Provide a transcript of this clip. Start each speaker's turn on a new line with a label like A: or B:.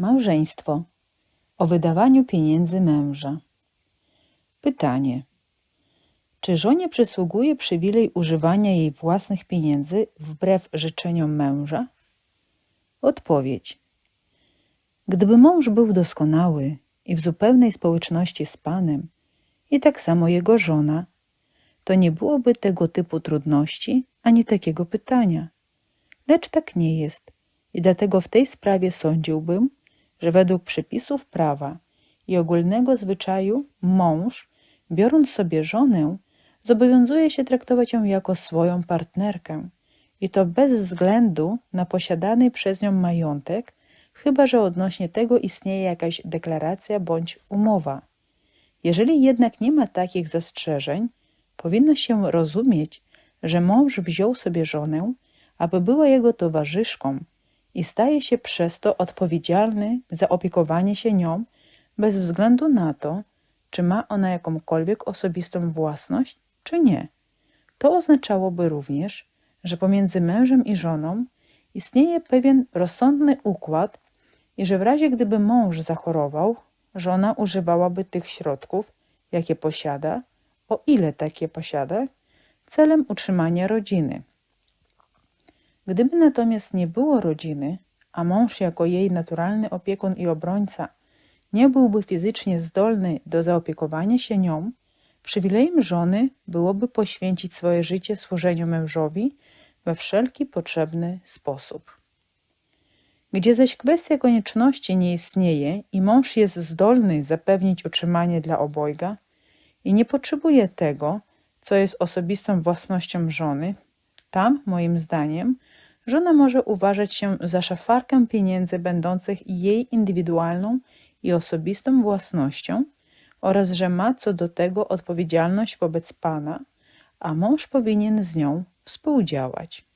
A: Małżeństwo. O wydawaniu pieniędzy męża. Pytanie. Czy żonie przysługuje przywilej używania jej własnych pieniędzy wbrew życzeniom męża? Odpowiedź. Gdyby mąż był doskonały i w zupełnej społeczności z Panem, i tak samo jego żona, to nie byłoby tego typu trudności ani takiego pytania. Lecz tak nie jest i dlatego w tej sprawie sądziłbym, że według przepisów prawa i ogólnego zwyczaju mąż, biorąc sobie żonę, zobowiązuje się traktować ją jako swoją partnerkę i to bez względu na posiadany przez nią majątek, chyba że odnośnie tego istnieje jakaś deklaracja bądź umowa. Jeżeli jednak nie ma takich zastrzeżeń, powinno się rozumieć, że mąż wziął sobie żonę, aby była jego towarzyszką i staje się przez to odpowiedzialny za opiekowanie się nią bez względu na to, czy ma ona jakąkolwiek osobistą własność, czy nie. To oznaczałoby również, że pomiędzy mężem i żoną istnieje pewien rozsądny układ i że w razie gdyby mąż zachorował, żona używałaby tych środków, jakie posiada, o ile takie posiada, celem utrzymania rodziny. Gdyby natomiast nie było rodziny, a mąż jako jej naturalny opiekun i obrońca nie byłby fizycznie zdolny do zaopiekowania się nią, przywilejem żony byłoby poświęcić swoje życie służeniu mężowi we wszelki potrzebny sposób. Gdzie zaś kwestia konieczności nie istnieje i mąż jest zdolny zapewnić utrzymanie dla obojga i nie potrzebuje tego, co jest osobistą własnością żony, tam, moim zdaniem, żona może uważać się za szafarkę pieniędzy będących jej indywidualną i osobistą własnością oraz że ma co do tego odpowiedzialność wobec Pana, a mąż powinien z nią współdziałać.